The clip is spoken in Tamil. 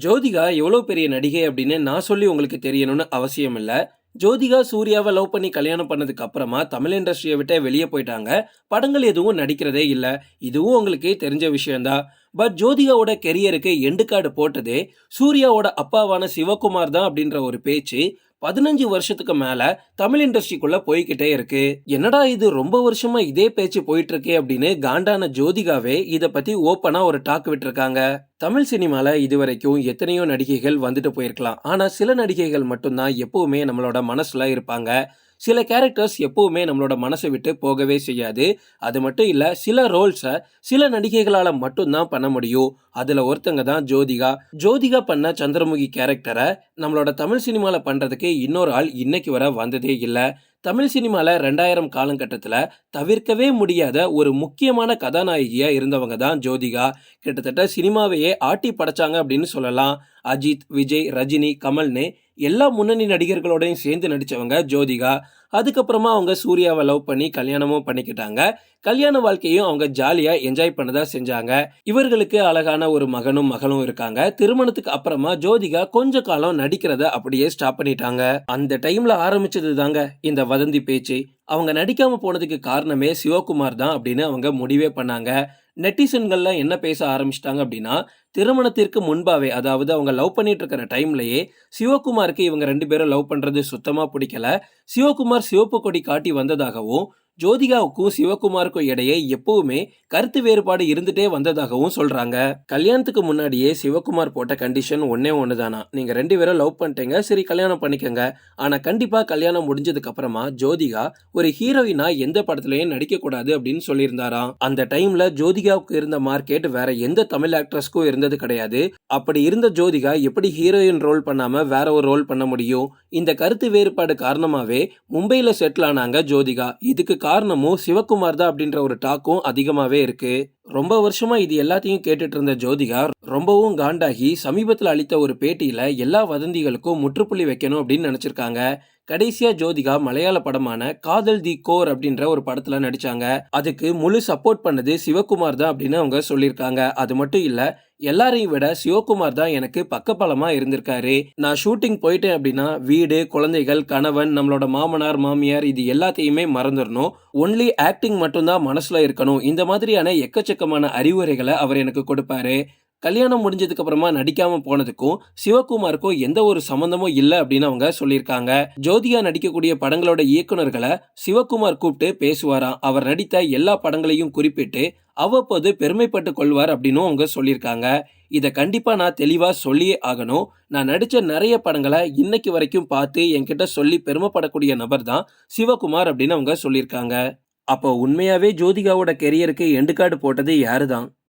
ஜோதிகா எவ்வளோ பெரிய நடிகை அப்படின்னு நான் சொல்லி உங்களுக்கு தெரியணும்னு அவசியம் இல்லை. ஜோதிகா சூர்யாவை லவ் பண்ணி கல்யாணம் பண்ணதுக்கு அப்புறமா தமிழ் இண்டஸ்ட்ரியை விட்டே வெளியே போயிட்டாங்க. படங்கள் எதுவும் நடிக்கிறதே இல்லை. இதுவும் உங்களுக்கு தெரிஞ்ச விஷயம்தான். பட் ஜோதிகாவோட கெரியருக்கு எண்டு கார்டு போட்டதே சூர்யாவோட அப்பாவான சிவகுமார் தான் அப்படின்ற ஒரு பேச்சு. பதினஞ்சு வருஷத்துக்கு மேல தமிழ் இண்டஸ்ட்ரிக்குள்ள போய்கிட்டே இருக்கு. என்னடா இது ரொம்ப வருஷமா இதே பேச்சு போயிட்டு இருக்கே அப்படின்னு காண்டான ஜோதிகாவே இத பத்தி ஓப்பனா ஒரு டாக் விட்டுருக்காங்க. தமிழ் சினிமால இதுவரைக்கும் எத்தனையோ நடிகைகள் வந்துட்டு போயிருக்கலாம். ஆனா சில நடிகைகள் மட்டும்தான் எப்பவுமே நம்மளோட மனசுல இருப்பாங்க. சில கேரக்டர்ஸ் எப்போவுமே நம்மளோட மனசை விட்டு போகவே செய்யாது. அது மட்டும் இல்லை சில ரோல்ஸை சில நடிகைகளால் மட்டும்தான் பண்ண முடியும். அதில் ஒருத்தங்க தான் ஜோதிகா. ஜோதிகா பண்ண சந்திரமுகி கேரக்டரை நம்மளோட தமிழ் சினிமாவில் பண்ணுறதுக்கு இன்னொரு ஆள் இன்னைக்கு வர வந்ததே இல்லை. தமிழ் சினிமாவில் ரெண்டாயிரம் காலகட்டத்தில் தவிர்க்கவே முடியாத ஒரு முக்கியமான கதாநாயகியாக இருந்தவங்க தான் ஜோதிகா. கிட்டத்தட்ட சினிமாவையே ஆட்டி படைச்சாங்க அப்படின்னு சொல்லலாம். அஜித் விஜய் ரஜினி கமல்னு எல்லா முன்னணி நடிகர்களோடையும் சேர்ந்து நடித்தவங்க ஜோதிகா. அதுக்கப்புறமா அவங்க சூர்யாவை லவ் பண்ணி கல்யாணமும் பண்ணிக்கிட்டாங்க. கல்யாண வாழ்க்கையும் அவங்க ஜாலியா என்ஜாய் பண்ணதா செஞ்சாங்க. இவர்களுக்கு அழகான ஒரு மகனும் மகளும் இருக்காங்க. திருமணத்துக்கு அப்புறமா ஜோதிகா கொஞ்ச காலம் நடிக்கிறத அப்படியே ஸ்டாப் பண்ணிட்டாங்க. அந்த டைம்ல ஆரம்பிச்சது தாங்க இந்த வதந்தி பேச்சு. அவங்க நடிக்காம போனதுக்கு காரணமே சிவகுமார் தான் அப்படின்னு அவங்க முடிவே பண்ணாங்க. நெட்டிசன்கள்லாம் என்ன பேச ஆரம்பிச்சிட்டாங்க அப்படின்னா திருமணத்திற்கு முன்பாவே அதாவது அவங்க லவ் பண்ணிட்டு இருக்கிற டைம்லயே சிவகுமாருக்கு இவங்க ரெண்டு பேரும் லவ் பண்றது சுத்தமா பிடிக்கல. சிவகுமார் சிவப்பு கொடி காட்டி வந்ததாகவும் ஜோதிகாவுக்கும் சிவகுமாருக்கும் இடையே எப்பவுமே கருத்து வேறுபாடு இருந்துட்டே வந்ததாகவும் சொல்றாங்க. கல்யாணத்துக்கு முன்னாடியே சிவகுமார் போட்ட கண்டிஷன் ஒன்னே ஒன்றுதானா நீங்க ரெண்டு பேரும் லவ் பண்ணிட்டீங்க சரி கல்யாணம் பண்ணிக்கங்க. ஆனா கண்டிப்பா கல்யாணம் முடிஞ்சதுக்கு அப்புறமா ஜோதிகா ஒரு ஹீரோயினா எந்த படத்துலயும் நடிக்க கூடாது அப்படின்னு சொல்லியிருந்தாராம். அந்த டைம்ல ஜோதிகாவுக்கு இருந்த மார்க்கெட் வேற எந்த தமிழ் ஆக்ட்ரஸ்க்கும் இருந்தது கிடையாது. அப்படி இருந்த ஜோதிகா எப்படி ஹீரோயின் ரோல் பண்ணாம வேற ஒரு ரோல் பண்ண முடியும்? இந்த கருத்து வேறுபாடு காரணமாவே மும்பையில செட்டில் ஆனாங்க ஜோதிகா. இதுக்கு காரணமும் சிவகுமார் தான் அப்படின்ற ஒரு டாக்கும் அதிகமாகவே இருக்கு. ரொம்ப வருஷமா இது எல்லாத்தையும் கேட்டுட்டு இருந்த ஜோதிகா ரொம்பவும் காண்டாகி சமீபத்தில் அளித்த ஒரு பேட்டியில எல்லா வதந்திகளுக்கும் முற்றுப்புள்ளி வைக்கணும் அப்படின்னு நினைச்சிருக்காங்க. கடைசியா ஜோதிகா மலையாள படமான காதல் தி கோர் அப்படின்ற ஒரு படத்துல நடிச்சாங்க. அதுக்கு முழு சப்போர்ட் பண்ணது சிவகுமார் தான் அப்படின்னு அவங்க சொல்லியிருக்காங்க. அது மட்டும் இல்ல எல்லாரையும் விட சிவகுமார் தான் எனக்கு பக்கபலமா இருந்திருக்காரு. நான் ஷூட்டிங் போயிட்டேன் அப்படின்னா வீடு குழந்தைகள் கணவன் நம்மளோட மாமனார் மாமியார் இது எல்லாத்தையுமே மறந்துடணும். ஒன்லி ஆக்டிங் மட்டும்தான் மனசுல இருக்கணும். இந்த மாதிரியான எக்கச்சக்கமான அறிவுரைகளை அவர் எனக்கு கொடுப்பாரு. கல்யாணம் முடிஞ்சதுக்கு அப்புறமா நடிக்காம போனதுக்கும் சிவகுமாருக்கும் எந்த ஒரு சம்மந்தமும் இல்லை அப்படின்னு அவங்க சொல்லியிருக்காங்க. ஜோதிகா நடிக்கக்கூடிய படங்களோட இயக்குனர்களை சிவகுமார் கூப்பிட்டு பேசுவாராம். அவர் நடித்த எல்லா படங்களையும் குறிப்பிட்டு அவ்வப்போது பெருமைப்பட்டு கொள்வார் அப்படின்னு அவங்க சொல்லியிருக்காங்க. இதை கண்டிப்பாக நான் தெளிவாக சொல்லியே ஆகணும். நான் நடித்த நிறைய படங்களை இன்னைக்கு வரைக்கும் பார்த்து என்கிட்ட சொல்லி பெருமைப்படக்கூடிய நபர் தான் சிவகுமார் அப்படின்னு அவங்க சொல்லியிருக்காங்க. அப்போ உண்மையாகவே ஜோதிகாவோட கெரியருக்கு எண்டுக்காடு போட்டது யாரு தான்